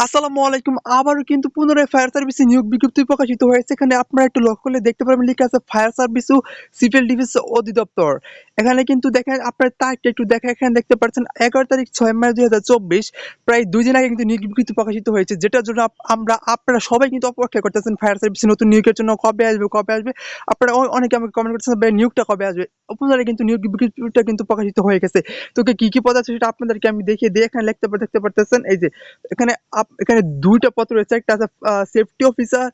আসসালামু আলাইকুম। আবারও কিন্তু পুনরায় ফায়ার সার্ভিসে নিয়োগ বিজ্ঞপ্তি প্রকাশিত হয়েছে। এখানে আপনারা একটু লক্ষ্য করলে দেখতে পারবেন, লেখা আছে ফায়ার সার্ভিস ও সিভিল ডিফেন্স অধিদপ্তর। এখানে কিন্তু দেখেন, আপনার তারিখটা একটু দেখা এখানে দেখতে পাচ্ছেন, এগারো তারিখ ছয় মার্চ দুই হাজার চব্বিশ, প্রায় দুই দিন আগে কিন্তু নিয়োগ বিজ্ঞপ্তি প্রকাশিত হয়েছে, যেটার জন্য আমরা, আপনারা সবাই কিন্তু অপেক্ষা করতেছেন ফায়ার সার্ভিসে নতুন নিয়োগের জন্য কবে আসবে কবে আসবে। আপনারা অনেকে আমাকে কমেন্ট করতেছেন, ভাই, নিয়োগটা কবে আসবে? পুনরায় কিন্তু নিয়োগ বিজ্ঞপ্তিটা কিন্তু প্রকাশিত হয়ে গেছে। তো কি কি পদ আছে সেটা আপনাদেরকে আমি দেখিয়ে দিয়ে এখানে লিখতে দেখতে পারতেছেন, এই যে, এখানে এখানে দুইটা পদ রয়েছে। একটা আছে সেফটি অফিসার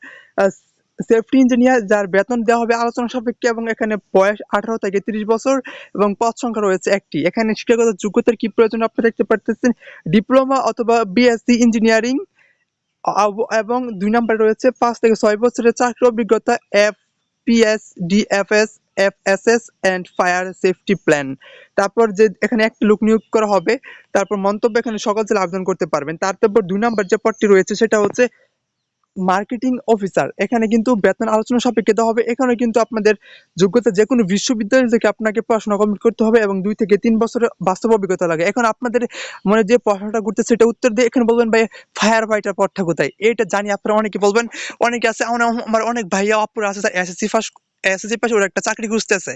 সেফটি ইঞ্জিনিয়ার যার বেতন দেওয়া হবে আলোচনা সাপেক্ষে এবং এখানে বয়স আঠারো থেকে তিরিশ বছর এবং পদ সংখ্যা রয়েছে একটি। এখানে শিক্ষাগত যোগ্যতার কি প্রয়োজন আপনি দেখতে পারতেছেন? ডিপ্লোমা অথবা বিএসসি ইঞ্জিনিয়ারিং এবং দুই নম্বরে রয়েছে পাঁচ থেকে ছয় বছরের চাকরি অভিজ্ঞতা F PS DFS FSS and fire safety plan তারপর যে এখানে একটি লোক নিয়োগ করা হবে, তারপর মন্তব্য এখানে সকল জেলা আবেদন করতে পারবেন। তারপর দুই নম্বর যে পদটি রয়েছে, সেটা হচ্ছে মার্কেটিং অফিসার এখানে কিন্তু বেতন আলোচনা সাপেক্ষে দেওয়া হবে। এখানে কিন্তু আপনাদের যোগ্যতা যে কোনো বিশ্ববিদ্যালয় থেকে আপনাকে পড়াশোনা কমপ্লিট করতে হবে এবং দুই থেকে তিন বছরের বাস্তব অভিজ্ঞতা লাগে। এখন আপনাদের মনে যে প্রশ্নটা ঘুরতে সেটা উত্তর দিয়ে এখানে বলবেন, ভাই ফায়ার ফাইটার পথটা কোথায় এটা জানি আপনারা অনেকে বলবেন, অনেকে আছে, আমার- অনেক ভাইয়া আপুরা আছে এসএসসি ফার্স্ট এসএসসি পাশে ওরা একটা চাকরি খুঁজতেছে।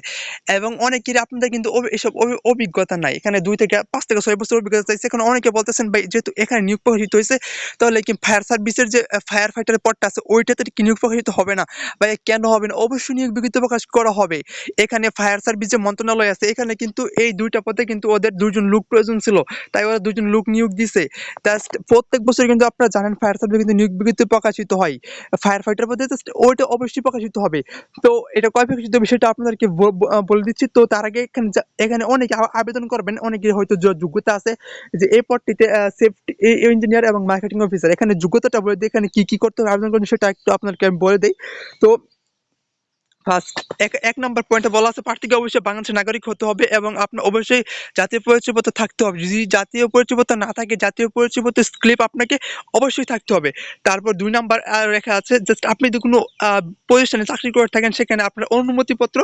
এবং অনেকেরই আপনাদের কিন্তু এসব অভিজ্ঞতা নাই। এখানে দুই থেকে পাঁচ থেকে ছয় বছর অভিজ্ঞতা চাইছে। এখন অনেকে বলতেছেন, ভাই, যেহেতু এখানে নিয়োগ প্রকাশিত হয়েছে, তাহলে কি ফায়ার সার্ভিসের যে ফায়ার ফাইটারের পদটা আছে, ওইটাতে কি নিয়োগ প্রকাশিত হবে না? বা কেন হবে না? অবশ্যই নিয়োগ বিজ্ঞপ্তি প্রকাশ করা হবে। এখানে ফায়ার সার্ভিস যে মন্ত্রণালয় আছে, এখানে কিন্তু এই দুইটা পদে কিন্তু ওদের দুইজন লোক প্রয়োজন ছিল। তাই ওরা দুইজন লোক নিয়োগ দিছে। জাস্ট প্রত্যেক বছর কিন্তু আপনারা জানেন, ফায়ার সার্ভিস কিন্তু নিয়োগ বিজ্ঞপ্তি প্রকাশিত হয়। ফায়ার ফাইটার পদে just ওইটা অবশ্যই প্রকাশিত হবে। তো এটা কয় প্রকৃত বিষয়টা আপনাদেরকে বলে দিচ্ছি। তো তার আগে এখানে এখানে অনেকে আবেদন করবেন অনেকে হয়তো যোগ্যতা আছে যে এই পদটিতে সেফটি ইঞ্জিনিয়ার এবং মার্কেটিং অফিসার এখানে যোগ্যতাটা বলে দিই, এখানে কি কি করতে হবে, আবেদন করবেন সেটা একটু আপনাদেরকে আমি বলে দিই। তো ফার্স্ট এক এক নম্বর পয়েন্টে বলা আছে প্রার্থীকে অবশ্যই বাংলাদেশের নাগরিক হতে হবে এবং আপনার অবশ্যই জাতীয় পরিচয়পত্র থাকতে হবে। যদি জাতীয় পরিচয়পত্র না থাকে, জাতীয় পরিচয়পত্র স্লিপ আপনাকে অবশ্যই থাকতে হবে। তারপর দুই নাম্বার রেখা আছে জাস্ট আপনি যদি কোনো প্রতিষ্ঠানে চাকরি করে থাকেন, সেখানে আপনার অনুমতিপত্র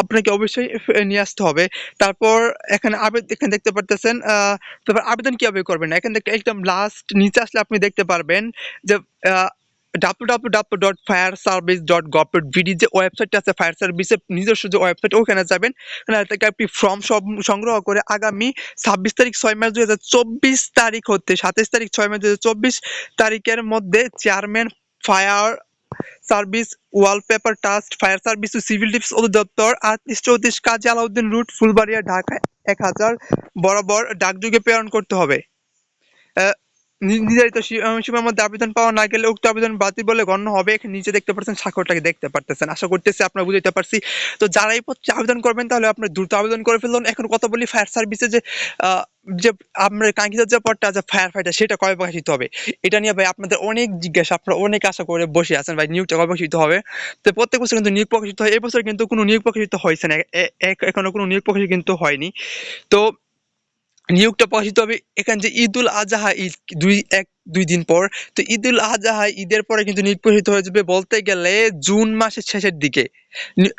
আপনাকে অবশ্যই নিয়ে আসতে হবে। তারপর এখানে আবেদন এখানে দেখতে পারতেছেন তারপর আবেদন কীভাবে করবেন? এখানে একদম লাস্ট নিচে আসলে আপনি দেখতে পারবেন যে আহ, www.fireservice.gov.bd যে ওয়েবসাইটটা আছে ফায়ার সার্ভিসের নিজস্ব যে ওয়েবসাইট ওখানে যাবেন। ওখানে থেকে আপনি ফর্ম সব সংগ্রহ করে আগামী ছাব্বিশ তারিখ ছয় মার্চ দুই হাজার চব্বিশ তারিখ হতে সাতাইশ তারিখ ছয় মার্চ দুই হাজার চব্বিশ তারিখের মধ্যে চেয়ারম্যান ফায়ার সার্ভিস ওয়ালপেপার টাস্ট ফায়ার সার্ভিস ও সিভিল ডিফেন্স অধিদপ্তর আটত্রিশ চৌত্রিশ কাজী আলাউদ্দিন রুট ফুলবাড়িয়া ঢাকা এক হাজার বরাবর ডাকযোগে প্রেরণ করতে হবে। নির্ধারিত সীমার মধ্যে আবেদন পাওয়া না গেলে উক্ত আবেদন বাতিল বলে গণ্য হবে। এখানে নিচে দেখতে পাচ্ছেন স্বাক্ষরটাকে দেখতে পারতেছেন। আশা করতেছি আপনারা বুঝতে পারছি। তো যারা এই পত্রে আবেদন করবেন, তাহলে আপনার দ্রুত আবেদন করে ফেলুন। এখন কথা বলি ফায়ার সার্ভিসে যে যে আপনার কাঙ্ক্ষিত যে পদটা আছে ফায়ার ফাইটার, সেটা কবে প্রকাশিত হবে? এটা নিয়ে ভাই আপনাদের অনেক জিজ্ঞাসা, আপনারা অনেক আশা করে বসে আছেন ভাই, নিয়োগটা কবে প্রকাশিত হবে? তো প্রত্যেক বছর কিন্তু নিয়োগ প্রকাশিত হয়। এই বছর কিন্তু কোনো নিয়োগ প্রকাশিত হয়েছে না। এখনও কোনো নিয়োগ প্রকাশিত কিন্তু হয়নি। তো নিয়োগটা প্রকাশিত হবে এখানে যে ঈদুল আজহা ঈদ, দুই, এক, দুই দিন পর। তো ঈদুল আজহা ঈদের পরে কিন্তু নিয়োগ প্রকাশিত হয়ে যাবে বলতে গেলে জুন মাসের শেষের দিকে।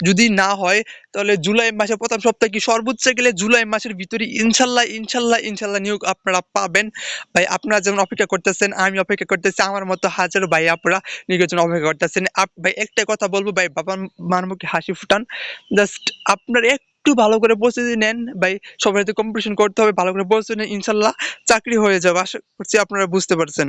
যদি না হয়, তাহলে জুলাই মাসের প্রথম সপ্তাহে কি সর্বোচ্চ গেলে জুলাই মাসের ভিতরে ইনশাল্লাহ ইনশাল্লাহ ইনশাল্লাহ নিয়োগ আপনারা পাবেন। ভাই, আপনারা যেমন অপেক্ষা করতেছেন, আমি অপেক্ষা করতেছি, আমার মতো হাজারো ভাই আপনারা নিয়োগের জন্য অপেক্ষা করতেছেন। ভাই, একটা কথা বলব, ভাই, বাবা মার মুখে হাসি ফুটান। জাস্ট আপনার একটু ভালো করে প্রস্তুতি নেন ভাই, সবার সাথে কম্পিটিশন করতে হবে, ভালো করে প্রস্তুতি নেন, ইনশাল্লাহ চাকরি হয়ে যাবে, আশা করছি আপনারা বুঝতে পারছেন।